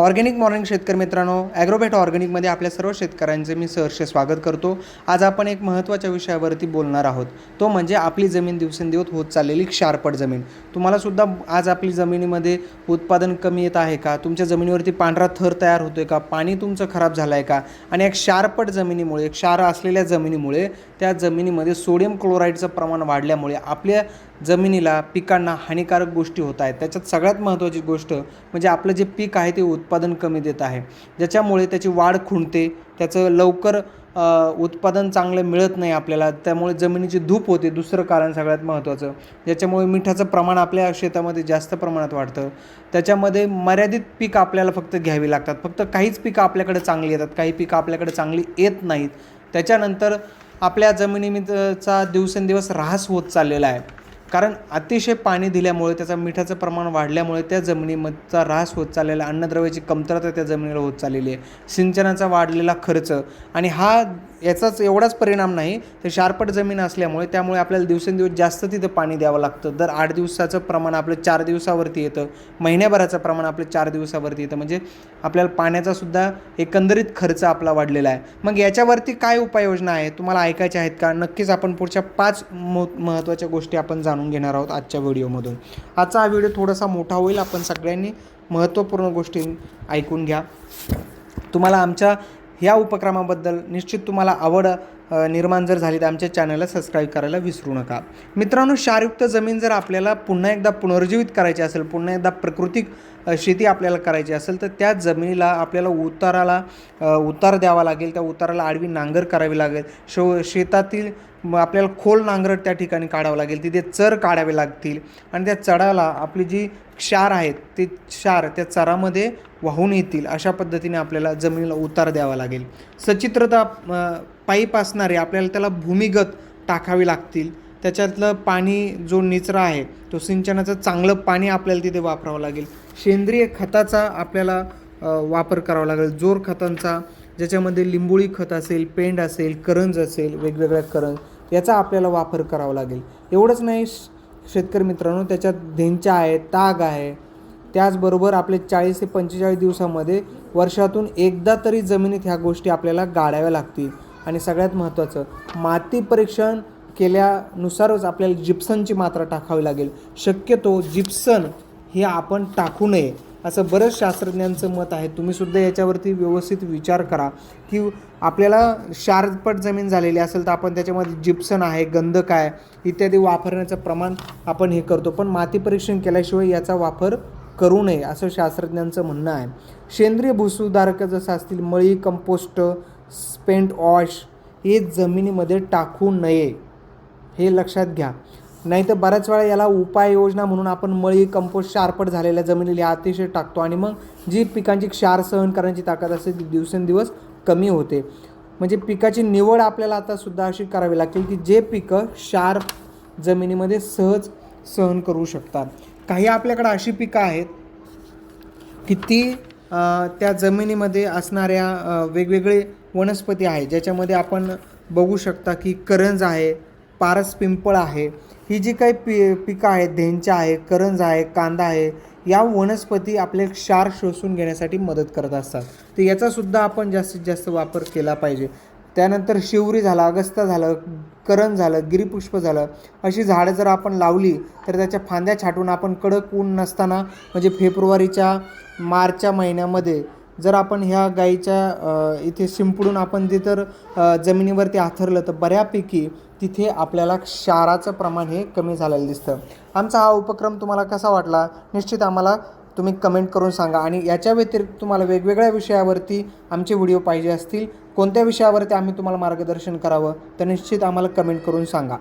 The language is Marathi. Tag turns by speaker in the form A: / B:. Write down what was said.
A: ऑर्गॅनिक मॉर्निंग शेतकरी मित्रांनो ॲग्रोबेट ऑर्गॅनिकमध्ये आपल्या सर्व शेतकऱ्यांचे मी सहर्ष स्वागत करतो. आज आपण एक महत्त्वाच्या विषयावरती बोलणार आहोत. तो म्हणजे आपली जमीन दिवसेंदिवस होत चाललेली क्षारपट जमीन. तुम्हालासुद्धा आज आपली जमिनीमध्ये उत्पादन कमी येत आहे का? तुमच्या जमिनीवरती पांढरा थर तयार होतोय का? पाणी तुमचं खराब झालं आहे का? आणि एक क्षारपट जमिनीमुळे क्षार असलेल्या जमिनीमुळे त्या जमिनीमध्ये सोडियम क्लोराईडचं प्रमाण वाढल्यामुळे आपल्या जमिनीला पिकांना हानिकारक गोष्टी होत आहेत. त्याच्यात सगळ्यात महत्त्वाची गोष्ट म्हणजे आपलं जे पीक आहे ते उत्पादन कमी देत आहे. ज्याच्यामुळे त्याची वाढ खुंटते त्याचं लवकर उत्पादन चांगलं मिळत नाही आपल्याला. त्यामुळे जमिनीची धूप होते दुसरं कारण सगळ्यात महत्त्वाचं. ज्याच्यामुळे मिठाचं प्रमाण आपल्या शेतामध्ये जास्त प्रमाणात वाढतं. त्याच्यामध्ये मर्यादित पीक आपल्याला फक्त घ्यावी लागतात. फक्त काहीच पिकं आपल्याकडे चांगली येतात काही पिकं आपल्याकडे चांगली येत नाहीत. त्याच्यानंतर आपल्या जमिनीचा दिवसेंदिवस ऱ्हास होत चाललेला आहे. कारण अतिशय पाणी दिल्यामुळे त्याचा मिठाचं प्रमाण वाढल्यामुळे त्या जमिनीमधचा ऱ्हास होत चाललेला आहे अन्नद्रव्याची कमतरता त्या जमिनीला होत चाललेली आहे. सिंचनाचा वाढलेला खर्च आणि हा याचाच एवढाच परिणाम नाही तर शारपट जमीन असल्यामुळे त्यामुळे आपल्याला दिवसेंदिवस जास्त तिथं पाणी द्यावं लागतं. दर आठ दिवसाचं प्रमाण आपलं चार दिवसावरती येतं महिन्याभराचं प्रमाण आपलं चार दिवसावरती येतं. म्हणजे आपल्याला पाण्याचा सुद्धा एकंदरीत खर्च आपला वाढलेला आहे. मग याच्यावरती काय उपाययोजना आहे तुम्हाला ऐकायच्या आहेत का? नक्कीच आपण पुढच्या पाच मो महत्त्वाच्या गोष्टी आपण जाणून घेणार आहोत आजच्या व्हिडिओमधून. आजचा हा व्हिडिओ थोडासा मोठा होईल. आपण सगळ्यांनी महत्त्वपूर्ण गोष्टी ऐकून घ्या. तुम्हाला आमच्या ह्या उपक्रमाबद्दल निश्चित तुम्हाला आवड निर्माण जर झाली तर आमच्या चॅनलला सबस्क्राईब करायला विसरू नका. मित्रांनो क्षारयुक्त जमीन जर आपल्याला पुन्हा एकदा पुनर्जीवित करायची असेल पुन्हा एकदा प्राकृतिक शेती आपल्याला करायची असेल तर त्या जमिनीला आपल्याला उताराला उतार द्यावा लागेल. त्या उताराला आडवी नांगर करावी लागेल. शो शेतातील आपल्याला खोल नांगर त्या ठिकाणी काढावं लागेल. तिथे चर काढावे लागतील. आणि त्या चढाला आपली जी क्षार आहेत ते क्षार त्या चरामध्ये वाहून येतील. अशा पद्धतीने आपल्याला जमिनीला उतार द्यावा लागेल. सचित्रता पाईप असणारे आपल्याला त्याला भूमिगत टाकावी लागतील. त्याच्यातलं पाणी जो निचरा आहे तो सिंचनाचं चांगलं पाणी आपल्याला तिथे वापरावं लागेल. सेंद्रिय खताचा आपल्याला वापर करावा लागेल. जोर खतांचा ज्याच्यामध्ये लिंबोळी खत असेल पेंड असेल करंज असेल वेगवेगळ्या करंज याचा आपल्याला वापर करावा लागेल. एवढंच नाही शेतकरी मित्रांनो त्याच्यात धेंचा आहे ताग आहे. त्याचबरोबर आपले चाळीस ते पंचेचाळीस दिवसामध्ये वर्षातून एकदा तरी जमिनीत ह्या गोष्टी आपल्याला गाडाव्या लागतील. आणि सगळ्यात महत्त्वाचं माती परीक्षण केल्यानुसारच आपल्याला जिप्सनची मात्रा टाकावी लागेल. शक्यतो जिप्सन हे आपण टाकू नये असं बरंच शास्त्रज्ञांचं मत आहे. तुम्हीसुद्धा याच्यावरती व्यवस्थित विचार करा की आपल्याला शारपट जमीन झालेली असेल तर आपण त्याच्यामध्ये जिप्सन आहे गंधक आहे इत्यादी वापरण्याचं प्रमाण आपण हे करतो. पण माती परीक्षण केल्याशिवाय याचा वापर करू नये असं शास्त्रज्ञांचं म्हणणं आहे. सेंद्रिय भूसुधारक जसं असतील मळी कंपोस्ट स्पेंट वॉश हे जमिनीमध्ये टाकू नये. हे लक्षात घ्या. नाही तर बऱ्याच वेळा याला उपाययोजना म्हणून आपण मळी कंपोस्ट शारपट झालेल्या जमिनीला अतिशय टाकतो आणि मग जी पिकांची क्षार सहन करण्याची ताकद असते ती दिवसेंदिवस कमी होते. म्हणजे पिकाची निवड आपल्याला आता सुद्धा अशी करावी लागेल की जे पिकं क्षार जमिनीमध्ये सहज सहन करू शकतात. काही आपल्याकडे अशी पिकं आहेत की ती त्या जमिनीमध्ये असणाऱ्या वेगवेगळे वनस्पती आहे ज्याच्यामध्ये आपण बघू शकता की करंज आहे पारस पिंपळ आहे. ही जी काही पि पिकं आहेत धेंचा आहे करंज आहे कांदा आहे या वनस्पती आपले क्षार शोषून घेण्यासाठी मदत करत असतात. तर याचासुद्धा आपण जास्तीत जास्त वापर केला पाहिजे. त्यानंतर शिवरी झाला अगस्ता झालं करण झालं गिरीपुष्प झालं. अशी झाडं जर आपण लावली तर त्याच्या फांद्या छाटून आपण कडक ऊन नसताना म्हणजे फेब्रुवारीच्या मार्चच्या महिन्यामध्ये जर आपण ह्या गाईच्या इथे शिंपडून आपण ते तर जमिनीवरती आथरलं तर बऱ्यापैकी तिथे आपल्याला क्षाराचं प्रमाण हे कमी झालेलं दिसतं. आमचा हा उपक्रम तुम्हाला कसा वाटला? निश्चित आम्हाला तुम्ही कमेंट करून सांगा. आणि याच्या व्यतिरिक्त तुम्हाला वेगवेगळ्या विषयावरती आमचे व्हिडिओ पाहिजे असतील. कोणत्या विषयावरती आम्ही तुम्हाला मार्गदर्शन करावं तर निश्चित आम्हाला कमेंट करून सांगा.